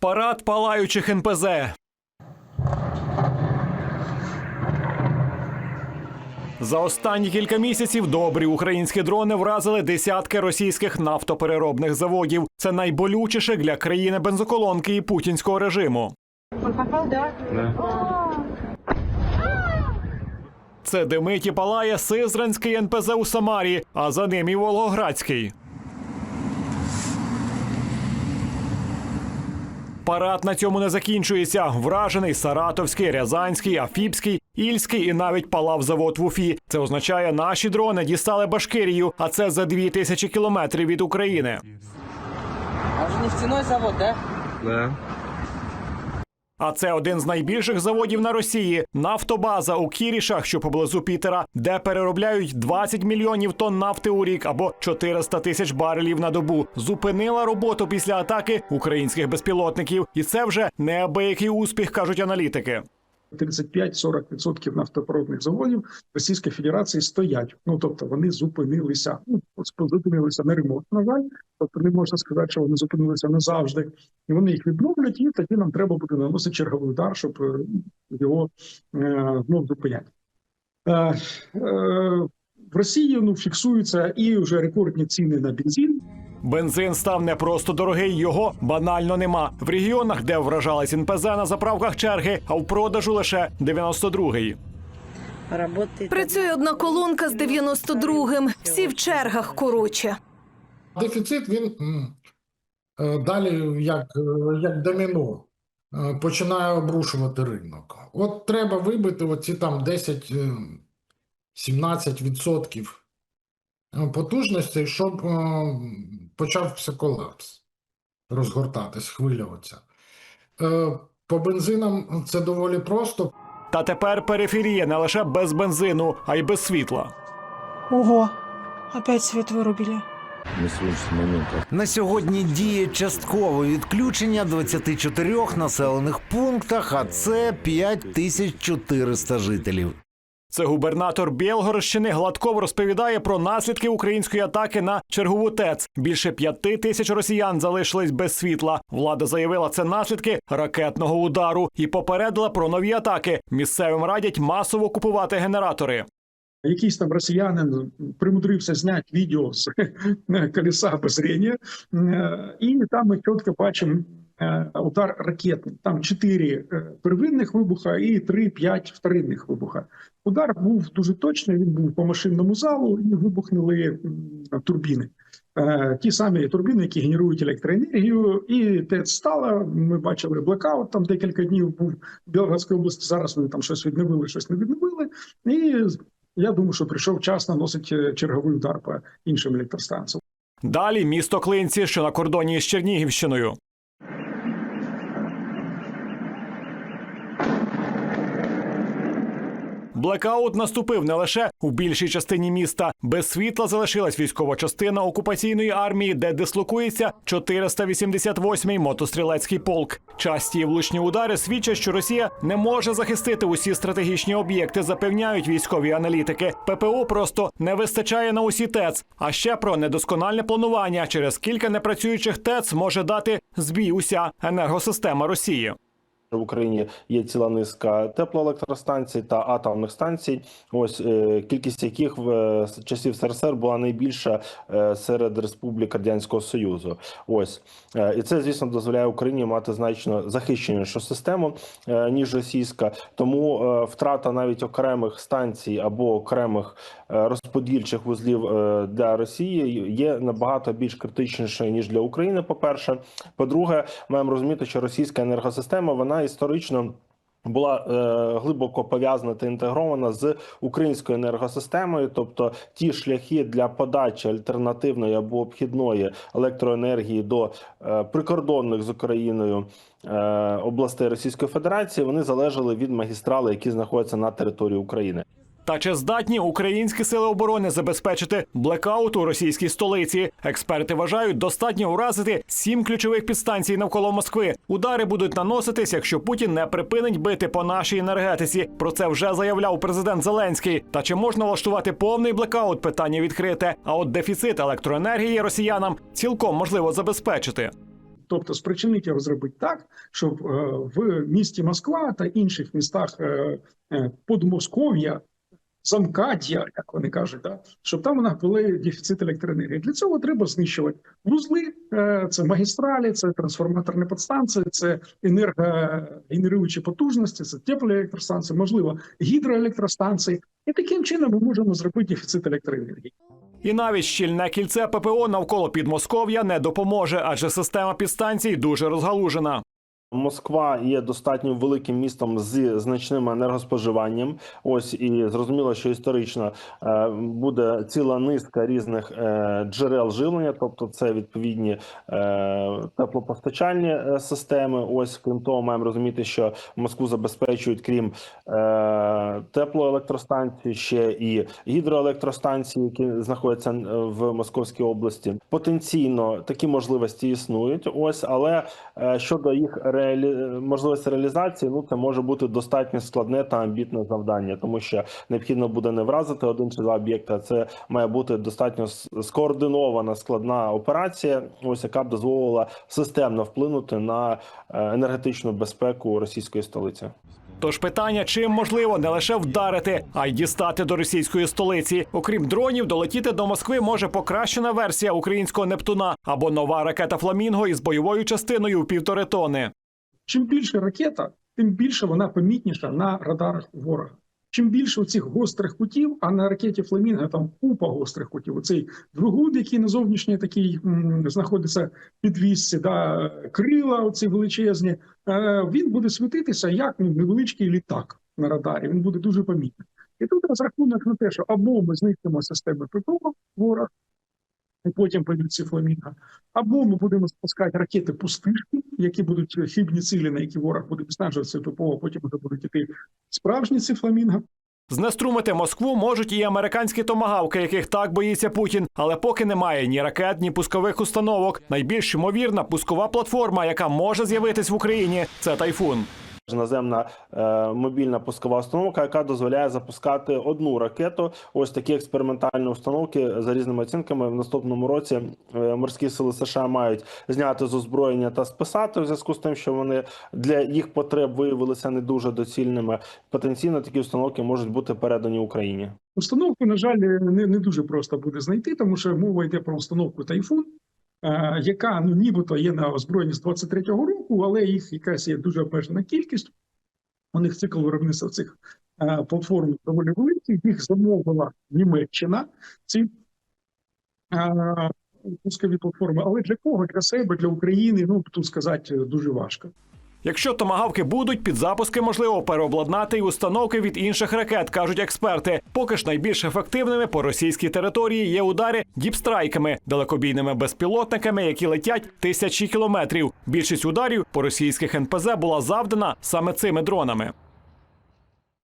Парад палаючих НПЗ. За останні кілька місяців добрі українські дрони вразили десятки російських нафтопереробних заводів. Це найболючіше для країни бензоколонки і путінського режиму. Це димить і палає Сизранський НПЗ у Самарі, а за ним і Волгоградський. Парад на цьому не закінчується. Вражений Саратовський, Рязанський, Афіпський, Ільський і навіть палав завод в Уфі. Це означає, наші дрони дістали Башкирію, а це за дві тисячі кілометрів від України. А уже нефтяной завод, да? Да. А це один з найбільших заводів на Росії нафтобаза у Кірішах, що поблизу Пітера, де переробляють 20 мільйонів тонн нафти у рік або 400 тисяч барелів на добу. Зупинила роботу після атаки українських безпілотників, і це вже неабиякий успіх, кажуть аналітики. 35-40% нафтопроводних заводів Російської Федерації стоять. Ну тобто вони зупинилися. Ну зупинилися на ремонт. На жаль, тобто не можна сказати, що вони зупинилися назавжди, і вони їх відновлять. І тоді нам треба буде наносити черговий удар, щоб е, його е, знов зупиняти. Е, в Росії ну фіксуються і вже рекордні ціни на бензин. Бензин став не просто дорогий, його банально нема. В регіонах, де вражались НПЗ на заправках черги, а в продажу лише 92-й. Работает. Працює одна колонка з 92-м. Всі в чергах коротше. Дефіцит він е, далі, як, е, як доміно, е, починає обрушувати ринок. От треба вибити оці там 10-17% потужностей, щоб е, почався колапс розгортатись, оця. Е, По бензинам це доволі просто. Та тепер периферія не лише без бензину, а й без світла. Ого, опять свет вырубили. На На сьогодні діє часткове відключення 24 населених пунктах, а це 5400 жителів. Це губернатор Білгородщини Гладков розповідає про наслідки української атаки на чергову ТЕЦ. Більше п'яти тисяч росіян залишились без світла. Влада заявила, це наслідки ракетного удару і попередила про нові атаки. Місцевим радять масово купувати генератори. Якийсь там росіянин примудрився зняти відео з колеса обозрення, е, і там ми чітко бачимо удар ракетний. Там чотири е, первинних вибуха і три-п'ять вторинних вибуха. Удар був дуже точний. Він був по машинному залу і вибухнули турбіни. Е, Ті самі турбіни, які генерують електроенергію, і ТЕЦ стала. Ми бачили блекаут. Там декілька днів був в Білгородській області. Зараз вони там щось відновили, щось не відновили. І я думаю, що прийшов час наносити черговий удар по іншим електростанціям. Далі місто Клинці, що на кордоні з Чернігівщиною. Блекаут наступив не лише у більшій частині міста. Без світла залишилась військова частина окупаційної армії, де дислокується 488-й мотострілецький полк. Часті влучні удари свідчать, що Росія не може захистити усі стратегічні об'єкти, запевняють військові аналітики. ППО просто не вистачає на усі ТЕЦ. А ще про недоскональне планування через кілька непрацюючих ТЕЦ може дати збій уся енергосистема Росії. В Україні є ціла низка теплоелектростанцій та атомних станцій. Ось е, кількість яких в е, часів СРСР була найбільша е, серед республік радянського союзу. Ось і це, звісно, дозволяє Україні мати значно захищенішу систему ніж російська. Тому втрата навіть окремих станцій або окремих розподільчих вузлів для Росії є набагато більш критичнішою ніж для України. По перше, по-друге, маємо розуміти, що російська енергосистема вона історично. Була е, глибоко пов'язана та інтегрована з українською енергосистемою, тобто ті шляхи для подачі альтернативної або обхідної електроенергії до е, прикордонних з Україною е, областей Російської Федерації, вони залежали від магістрали, які знаходяться на території України. Та чи здатні українські сили оборони забезпечити блекаут у російській столиці? Експерти вважають, достатньо уразити сім ключових підстанцій навколо Москви. Удари будуть наноситись, якщо Путін не припинить бити по нашій енергетиці. Про це вже заявляв президент Зеленський. Та чи можна влаштувати повний блекаут? Питання відкрите. А от дефіцит електроенергії росіянам цілком можливо забезпечити. тобто спричинити його зробити так, щоб е, в місті Москва та інших містах е, е, Подмосков'я, Замкад'я, як вони кажуть, да, щоб там у нас були дефіцит електроенергії. Для цього треба знищувати вузли, е, це магістралі, це трансформаторні підстанції, це енергогенеруючі потужності, це теплоелектростанції, можливо, гідроелектростанції. І таким чином ми можемо зробити дефіцит електроенергії. І навіть щільне кільце ППО навколо Підмосков'я не допоможе, адже система підстанцій дуже розгалужена. Москва є достатньо великим містом з значним енергоспоживанням. Ось і зрозуміло, що історично е, буде ціла низка різних е, джерел живлення, тобто це відповідні е, теплопостачальні системи. Ось крім того, маємо розуміти, що Москву забезпечують крім теплоелектростанцій, ще і гідроелектростанції, які знаходяться в Московській області. Потенційно такі можливості існують. Ось, але щодо їх реалі... можливості реалізації, ну це може бути достатньо складне та амбітне завдання, тому що необхідно буде не вразити один чи два об'єкти. а Це має бути достатньо скоординована складна операція, ось яка б дозволила системно вплинути на е, енергетичну безпеку російської столиці. Тож питання, чим можливо не лише вдарити, а й дістати до російської столиці. Окрім дронів, долетіти до Москви може покращена версія українського Нептуна або нова ракета Фламінго із бойовою частиною у півтори тони. Чим більше ракета, тим більше вона помітніша на радарах ворога. Чим більше цих гострих кутів, а на ракеті Фламінго там купа гострих кутів. Оцей двигун, який на зовнішній такий знаходиться підвісці, да, крила оці величезні, е, він буде світитися як невеличкий літак на радарі. Він буде дуже помітний. І тут розрахунок на те, що або ми знищимо системи ППО ворог, і потім пойдуть ці фламінго, або ми будемо спускати ракети пустишки, які будуть хибні цілі, на які ворог буде виснажуватися ППО, потім вже будуть іти справжні ці фламінго. Знеструмити Москву можуть і американські томагавки, яких так боїться Путін. Але поки немає ні ракет, ні пускових установок. Найбільш ймовірна пускова платформа, яка може з'явитись в Україні, це тайфун. Наземна е, мобільна пускова установка, яка дозволяє запускати одну ракету. Ось такі експериментальні установки за різними оцінками. В наступному році е, морські сили США мають зняти з озброєння та списати в зв'язку з тим, що вони для їх потреб виявилися не дуже доцільними. Потенційно такі установки можуть бути передані Україні. Установку, на жаль, не, не дуже просто буде знайти, тому що мова йде про установку Тайфун, яка ну нібито є на озброєнні з 23-го року, але їх якась є дуже обмежена кількість. У них цикл виробництва цих е, платформ доволі великий. Їх замовила Німеччина. Ці е, пускові платформи. Але для кого? Для себе, для України, ну тут сказати дуже важко. Якщо томагавки будуть, під запуски можливо переобладнати й установки від інших ракет, кажуть експерти. Поки ж найбільш ефективними по російській території є удари діпстрайками, далекобійними безпілотниками, які летять тисячі кілометрів. Більшість ударів по російських НПЗ була завдана саме цими дронами.